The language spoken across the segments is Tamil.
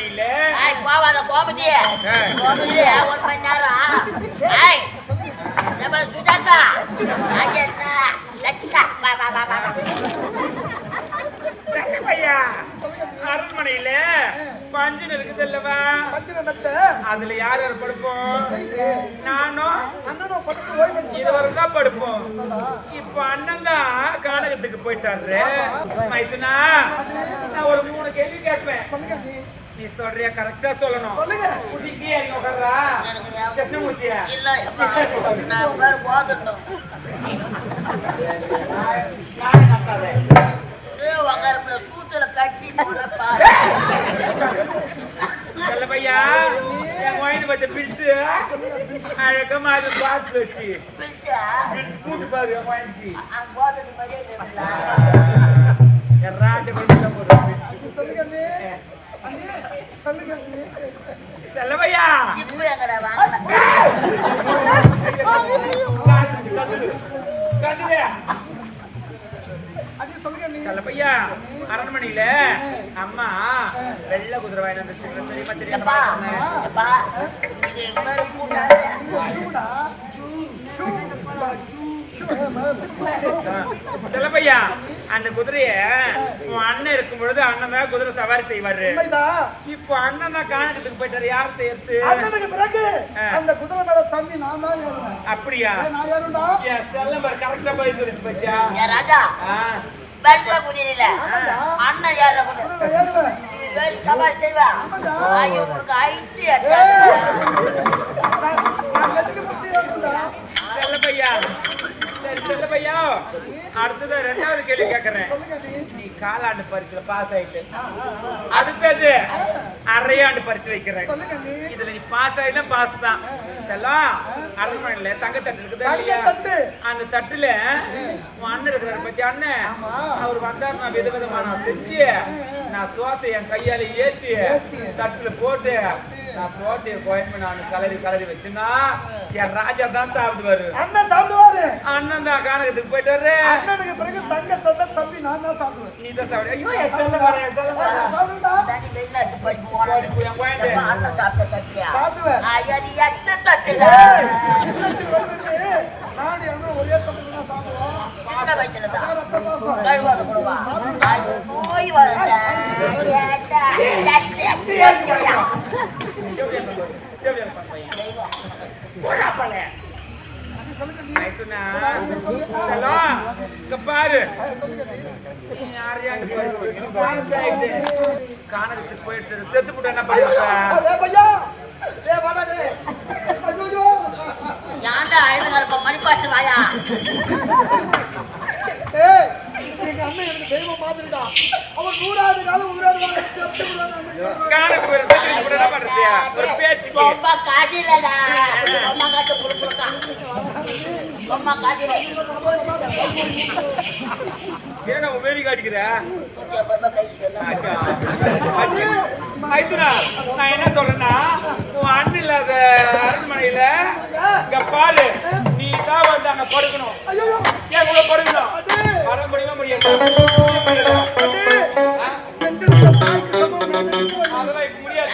அரண்மனையில ஏய், போவாத கோமதி ஏய். கோமதி ஒரு மணி நேரம் ஏய் பாரு, சுஜாதா. ஐயா, லட்சா வா வா வா வா வா. ஐயா அரண்மனையில பஞ்சன் இருக்குது அல்லவா? அதுல யார் யார் படுப்போம்? நானும் அண்ணனும் படுத்து ஓய்வு இருவரும் தான் படுப்போம். இப்ப அண்ணன் தான் கானகத்துக்கு போயிட்டாரு. மைத்துனா நான் ஒரு மூணு கேள்வி கேட்பேன். நீ நீ சொல்றியா கரெக்டா சொல்லணும். சொல்லுங்க. குதிக்கி அங்க உட்கார்றா. கிருஷ்ணமூர்த்தியா இல்ல நான் உட்கார போகட்டும் சூத்துல கட்டி நல்ல பையா என் பத்த அழகமா அது பாத்து வச்சு. கூட்டு பாரு என் கோயிலுக்கு அங்க போகிறது மாதிரியே தெரியல என் ராஜ கொண்டு போதும் சொல்லுங்க நீ அண்ணி சொல்லுங்க நீ செல்லப்பையா அரண்மனையில அம்மா வெள்ளை குதிரை வாங்கி வந்து தெரியுமா தெரியுமா இது மாதிரி கூட்டாது ஷூடா அந்த குதிரைய உன் அண்ணன் இருக்கும் பொழுது அண்ணன் தான் குதிரை சவாரி செய்வாரு. இப்போ அண்ணன் தான் காணகத்துக்கு போயிட்டாரு. யார் செய்யறது அண்ணனுக்கு பிறகு. அந்த குதிரை மேல தம்பி நான் தான் அப்படியா? நான் என் செல்லம்பர் கரெக்டா போய் சொல்லிட்டு பத்தியா ராஜா. வெள்ள குதிரையில அண்ணன் குதிரை. வேறு சவாரி செய்வா ஐயோ உங்களுக்கு செல்லப்பையா அடுத்தது ரெண்டாவது கேள்வி கேட்கறேன் நீ காலாண்டு பரீட்சையில பாஸ் ஆயிட்டு அடுத்தது அரையாண்டு பரீட்சை வைக்கிறேன் இதுல நீ பாஸ் ஆயிட்டா பாஸ் தான் செல்லம் அரண்மனையில தங்கத்தட்டு இருக்குதா இல்லையா. அந்த தட்டுல உன் அண்ணன் இருக்கிறாரு பத்தி அண்ணன். அவர் வந்தார் நான் வித விதமா நான் செஞ்சு நான் சோத்தை என் கையால ஏத்தி. தட்டுல போட்டு நான் சோத்தைய கோயம்பு நான் கலரி கலரி வச்சுன்னா என் ராஜா தான் சாப்பிடுவாரு. அண்ணன் சாப்பிடுவாரு. அண்ணன் தான் கானகத்துக்கு போயிட்டாரு அண்ணனுக்கு பிறகு தங்க சொந்த தம்பி நான் தான் சாப்பிடுவேன். நீ தான் சாப்பிடு. ஐயோ என் செல்லம் பாரு, என் செல்லம் பாரு. சாப்பிடுண்டா தனி வெளிநாட்டு போய் போனாடி என் குழந்தை அண்ணன் சாப்பிட்ட தட்டியா சாப்பிடுவேன் ஐயா நீ எச்ச தட்டுல சின்னச்சி வயசுக்கு நாடு அண்ணன் ஒரே தம்பி தான் சாப்பிடுவோம் சின்ன வயசுல தான் ரத்த பாசம் கழுவாத கொடுவா ஐயோ நோய் வருடா ஏண்டா தச்சு போடுறியா போடாப்பலே அது சொல்லுங்க நீ ஆயிட்டுனா செல்லம் இங்க பாரு சொல்லுங்க நீ கானகத்துக்கு போயிட்டு செத்து போட்டு என்ன பண்ணுவ அதே பையா டே வாடா டே ஐயோ ஏன்டா அழுதுங்கறப்ப மணிப்பாச்சு வாயா. ஏய் எங்க அண்ணன் எனக்கு தெய்வம் மாதிரிடா. அவன் நூறாவது காலம் உயிரோடு கானகத்துக்கு ஒரு என்ன பண்றியா ஒரு காட்டில. ஏன்னா உன் மேரி காட்டிக்கிற? மைத்துனா நான் என்ன சொல்றேன்னா உன் அண்ணன் இல்லாத அரண்மனையில இங்க பாரு நீ தான் வந்து அங்க படுக்கணும். ஏன் கூட படுக்கணும்? வர முடியுமா முடியாது? அதெல்லாம் இப்ப முடியாது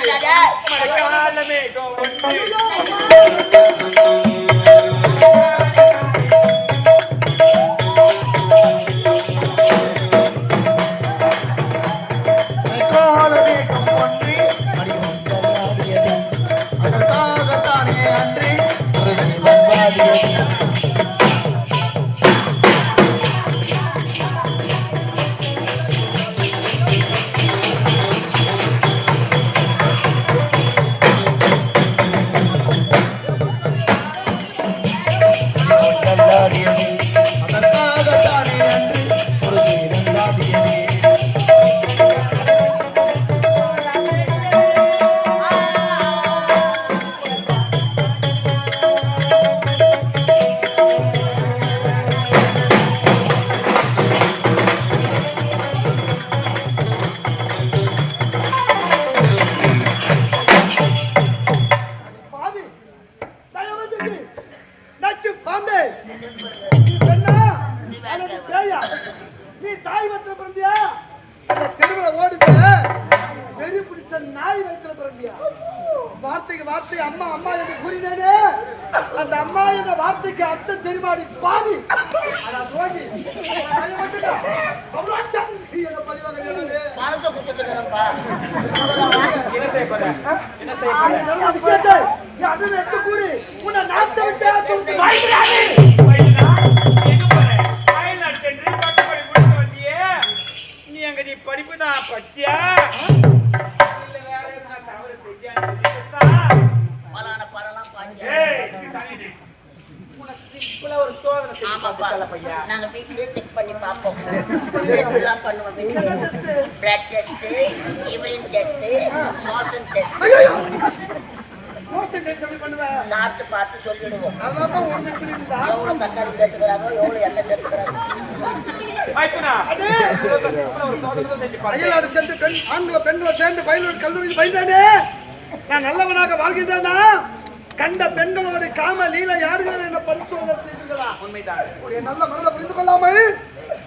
எனக்கு தேயா நீ தாய் வயிற்றுல பிறந்தியா? இல்ல ஓடுது. வெறி பிடிச்ச நாய் வயிற்றுல பிறந்தியா? வார்த்தைக்கு வார்த்தை அம்மா அம்மா என்று அந்த அம்மா என்ற வார்த்தைக்கு அர்த்தம் தெரியுமாடி பாவி. துவங்கி என்ன செய்ய கூறி. உன்னை நாட்டை விட்டு பார்த்துட்டல பையா. நாங்க வீட்லயே செக் பண்ணி பார்ப்போம். டெஸ்ட் எல்லாம் பண்ணுவோம் வீட்லயே. Blood test urine test motion test ஐயோ மோசம் நீ சொல்லி பண்ணுவேன் சாப்பிட்டு பார்த்து சொல்லிடுவோம். எவ்வளவு தக்காளி சேர்த்துக்கிறாங்க எவ்வளவு எண்ணெய் சேர்த்துக்கிறாங்க? சென்று பெண் ஆண்களை பெண்களை சேர்ந்து பயிலூர் கல்லூரியில் பயின்றானே? நான் நல்லவனாக வாழ்கின்றேனா? கண்ட பெண்களோட காம லீலை யாடுகிறேன் என்ற பரிசோதனை செய்துங்களா உண்மைதான். நல்ல மனதை புரிந்து கொள்ளாமல்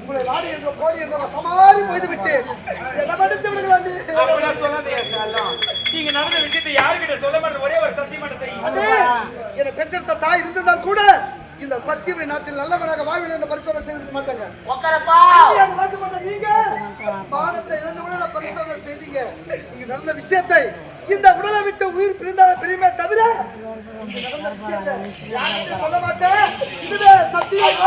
உங்களை வாடி என்ற கோடி என்ற சமாளி போய்து அப்படிலாம் சொல்லாதே ஏசாலும். நீங்க நடந்த விஷயத்தை யாருக்கிட்ட சொல்ல மாட்டேன் ஒரே ஒரு சத்தியம் என்னை பெற்றெடுத்த தாய் இருந்ததால் கூட இந்த சத்தியமை நாட்டில் நல்லவனாக வாழ்வில் என்ற பரிசோதனை செய்து மாட்டாங்க. நீங்க. மானத்தை இழந்து நான் பரிசோதனை செய்தீங்க. இங்க நடந்த விஷயத்தை இந்த உடலை விட்டு உயிர் பிரிந்தால பிரியுமே தவிர சொல்ல மாட்டேன். இதுவே சத்தியம்.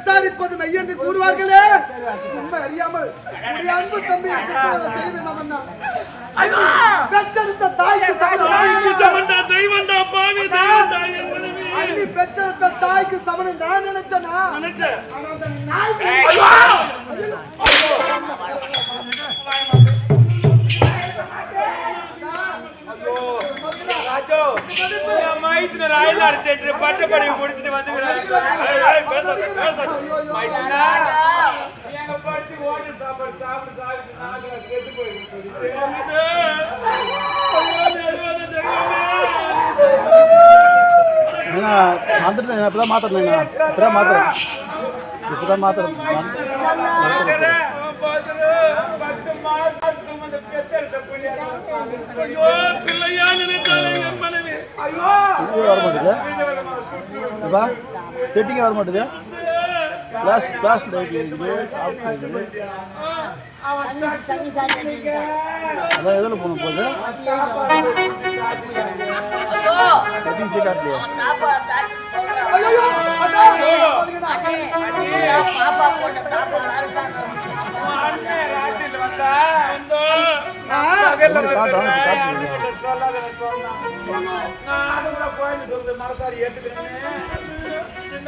விசாரிப்பது மெய் என்று கூறுவார்களே. உண்மை அறியாமல் உடைய அன்பு தம்பி செய்ய வேண்டாம் அண்ணா பெற்றெடுத்த தாய்க்கு சமதமாய் தெய்வண்டா பாவி அண்ணி! பெற்றெடுத்த தாய்க்கு சமனை நான் நினைச்சேனா நினைச்சேன். மைத்துனர் ஆயுதாடு சென்று பட்டப்படிப்பு முடிச்சுட்டு வந்துக்கிறாரு. ஏய், ஏய், பேசாத, பேசாத. மைத்துனா, எங்க பாட்டி hotel சாப்பாடு சாப்பிட்டு சாப்பிட்டு நாக்குல கெட்டு போயிடுச்சு. ஏன்னா வந்துட்டு நான் இப்பதான் மாத்திரேன் இப்பதான் மாத்திரேன் பார்க்கிறேன், ஐயோ பிள்ளையா நினைத்தாலே என் மனைவி ஐயோ இது வர மாட்டேது இப்பா செட்டிங்கே வர மாட்டேது கிளாஸ் கிளாஸ் லைட் இருக்குது ஆஃப் இருக்குது அதான் எதில் போகணும் போகுது செட்டிங் சீட் பாப்பா போட்ட தாப்பா வந்தா பகல்ல.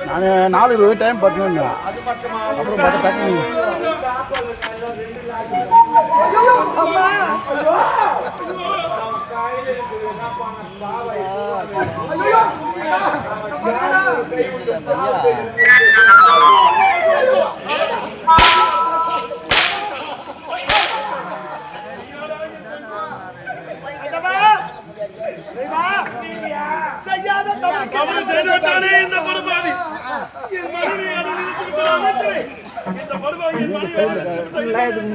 நான் நாலு இருபது டைம் மட்டுமா அப்புறம் பார்த்தா டக்குனு ஐயோ அம்மா அவன் காலையில எனக்கு என்ன பண்ண பாவை ஐயோ அண்ணா கை விட்டு இறைவா, செய்யாத தவறுக்கு செய்து விட்டானே இந்த படுபாவி என் மனைவி அனுபவித்திருக்கிறானே. இந்த படுபாவி என் மனைவி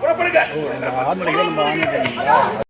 புறப்படுங்க